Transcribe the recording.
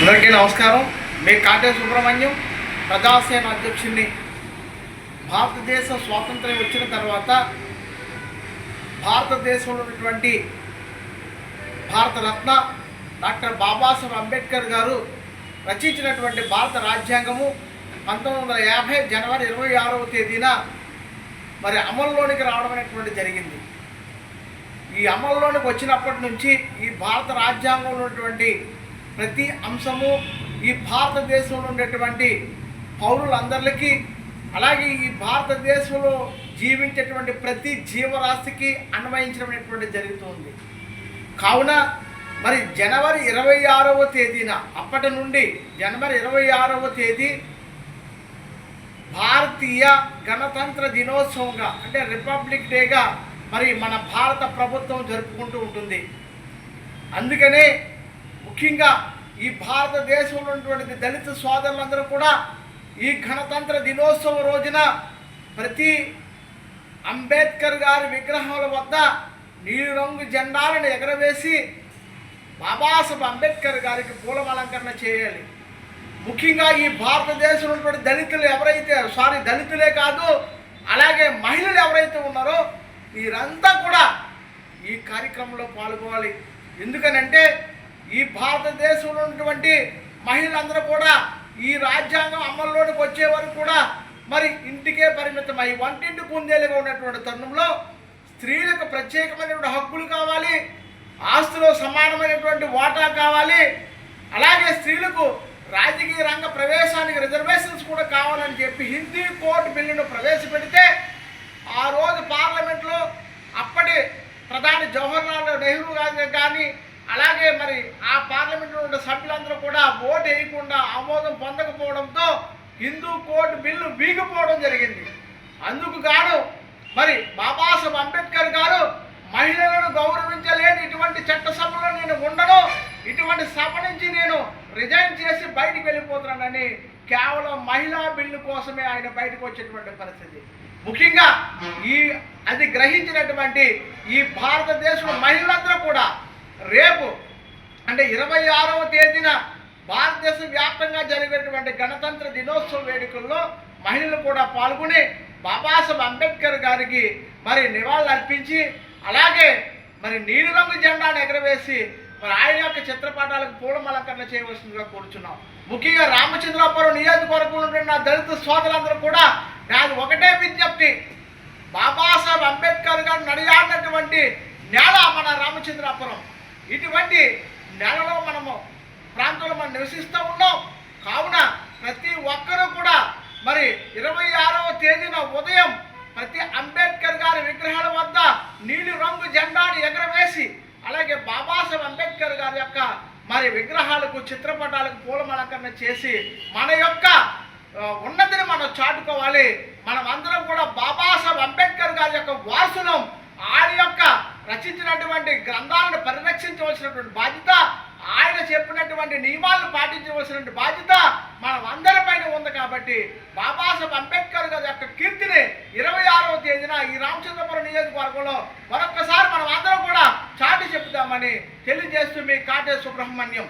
అందరికీ నమస్కారం. నేను కాటే సుబ్రహ్మణ్యం ప్రజాసేన అధ్యక్షుడిని భారతదేశ స్వాతంత్ర్యం వచ్చిన తర్వాత భారతదేశంలో ఉన్నటువంటి భారతరత్న డాక్టర్ బాబాసాహెబ్ అంబేద్కర్ గారు రచించినటువంటి భారత రాజ్యాంగము పంతొమ్మిది వందల యాభై జనవరి ఇరవై ఆరవ తేదీన మరి అమల్లోనికి రావడం అనేటువంటి జరిగింది. ఈ అమల్లోనికి వచ్చినప్పటి నుంచి ఈ భారత రాజ్యాంగంలో ఉన్నటువంటి ప్రతి అంశము ఈ భారతదేశంలో ఉండేటువంటి పౌరులందరికీ అలాగే ఈ భారతదేశంలో జీవించేటువంటి ప్రతి జీవరాశికి అన్వయించడం జరుగుతుంది. కావున మరి జనవరి ఇరవై ఆరవ తేదీన అప్పటి నుండి జనవరి ఇరవై ఆరవ తేదీ భారతీయ గణతంత్ర దినోత్సవంగా అంటే రిపబ్లిక్ డేగా మరి మన భారత ప్రభుత్వం జరుపుకుంటూ ఉంటుంది. అందుకనే ముఖ్యంగా ఈ భారతదేశంలో ఉన్నటువంటి దళిత సోదరులందరూ కూడా ఈ గణతంత్ర దినోత్సవం రోజున ప్రతి అంబేద్కర్ గారి విగ్రహాల వద్ద నీలిరంగు జెండాలను ఎగరవేసి బాబాసాహెబ్ అంబేద్కర్ గారికి పూలమలంకరణ చేయాలి. ముఖ్యంగా ఈ భారతదేశంలో ఉన్నటువంటి దళితులు ఎవరైతే సారీ దళితులే కాదు అలాగే మహిళలు ఎవరైతే ఉన్నారో వీరంతా కూడా ఈ కార్యక్రమంలో పాల్గొనాలి. ఎందుకనంటే ఈ భారతదేశంలో ఉన్నటువంటి మహిళలందరూ కూడా ఈ రాజ్యాంగం అమల్లోనికి వచ్చే వరకు కూడా మరి ఇంటికే పరిమితమై వంటింటి కుందేలుగా ఉన్నటువంటి తరుణంలో స్త్రీలకు ప్రత్యేకమైనటువంటి హక్కులు కావాలి ఆస్తిలో సమానమైనటువంటి వాటా కావాలి. అలాగే స్త్రీలకు రాజకీయ రంగ ప్రవేశానికి రిజర్వేషన్స్ కూడా కావాలని చెప్పి హిందీ కోర్టు బిల్లును ప్రవేశపెడితే ఆ రోజు పార్లమెంట్లో అప్పటి ప్రధాని జవహర్లాల్ నెహ్రూ గారు కానీ అలాగే మరి ఆ పార్లమెంట్లో ఉన్న సభ్యులందరూ కూడా ఓటు వేయకుండా ఆమోదం పొందకపోవడంతో హిందూ కోర్టు బిల్లు వీగిపోవడం జరిగింది. అందుకు గాను మరి బాబాసాహెబ్ అంబేద్కర్ గారు మహిళలను గౌరవించలేని ఇటువంటి చట్టసభలో నేను ఉండను ఇటువంటి సభ నుంచి నేను రిజైన్ చేసి బయటికి వెళ్ళిపోతున్నానని కేవలం మహిళా బిల్లు కోసమే ఆయన బయటకు వచ్చేటువంటి పరిస్థితి. ముఖ్యంగా ఈ అది గ్రహించినటువంటి ఈ భారతదేశంలో మహిళలందరూ కూడా రేపు అంటే ఇరవై ఆరవ తేదీన భారతదేశ వ్యాప్తంగా జరిగేటువంటి గణతంత్ర దినోత్సవ వేడుకల్లో మహిళలు కూడా పాల్గొని బాబాసాహెబ్ అంబేద్కర్ గారికి మరి నివాళులు అర్పించి అలాగే మరి నీలిరంగు జెండాను ఎగరవేసి మరి ఆయన యొక్క చిత్రపటాలకు పూలమలంకరణ చేయవలసిందిగా కోరుచున్నాం. ముఖ్యంగా రామచంద్రాపురం నియోజకవర్గంలో ఉన్న దళిత సోదరులందరూ కూడా నాది ఒకటే విజ్ఞప్తి. బాబాసాహెబ్ అంబేద్కర్ గారు నడియాడినటువంటి నేల మన రామచంద్రాపురం. ఇటువంటి నేలలో మనము ప్రాంతంలో మనం నివసిస్తూ ఉన్నాం. కావున ప్రతి ఒక్కరూ కూడా మరి ఇరవై ఆరవ తేదీన ఉదయం ప్రతి అంబేద్కర్ గారి విగ్రహాల వద్ద నీలి రంగు జెండాను ఎగరవేసి అలాగే బాబాసాహెబ్ అంబేద్కర్ గారి యొక్క మరి విగ్రహాలకు చిత్రపటాలకు పూలమలంకరణ చేసి మన యొక్క ఉన్నతిని మనం చాటుకోవాలి. మనం అందరం కూడా బాబాసాహెబ్ అంబేద్కర్ గారి యొక్క వారసులం. ఆయన చెప్పినటువంటి గ్రంథాలను పరిరక్షించవలసినటువంటి బాధ్యత ఆయన చెప్పినటువంటి నియమాలను పాటించవలసినటువంటి బాధ్యత మనం అందరిపైన ఉంది కాబట్టి బాబాసాహెబ్ అంబేద్కర్ గారి యొక్క కీర్తిని ఇరవై ఆరవ తేదీన ఈ రామచంద్రపురం నియోజకవర్గంలో మరొక్కసారి మనం అందరం కూడా చాటి చెప్తామని తెలియజేస్తూ మీ కాటే సుబ్రహ్మణ్యం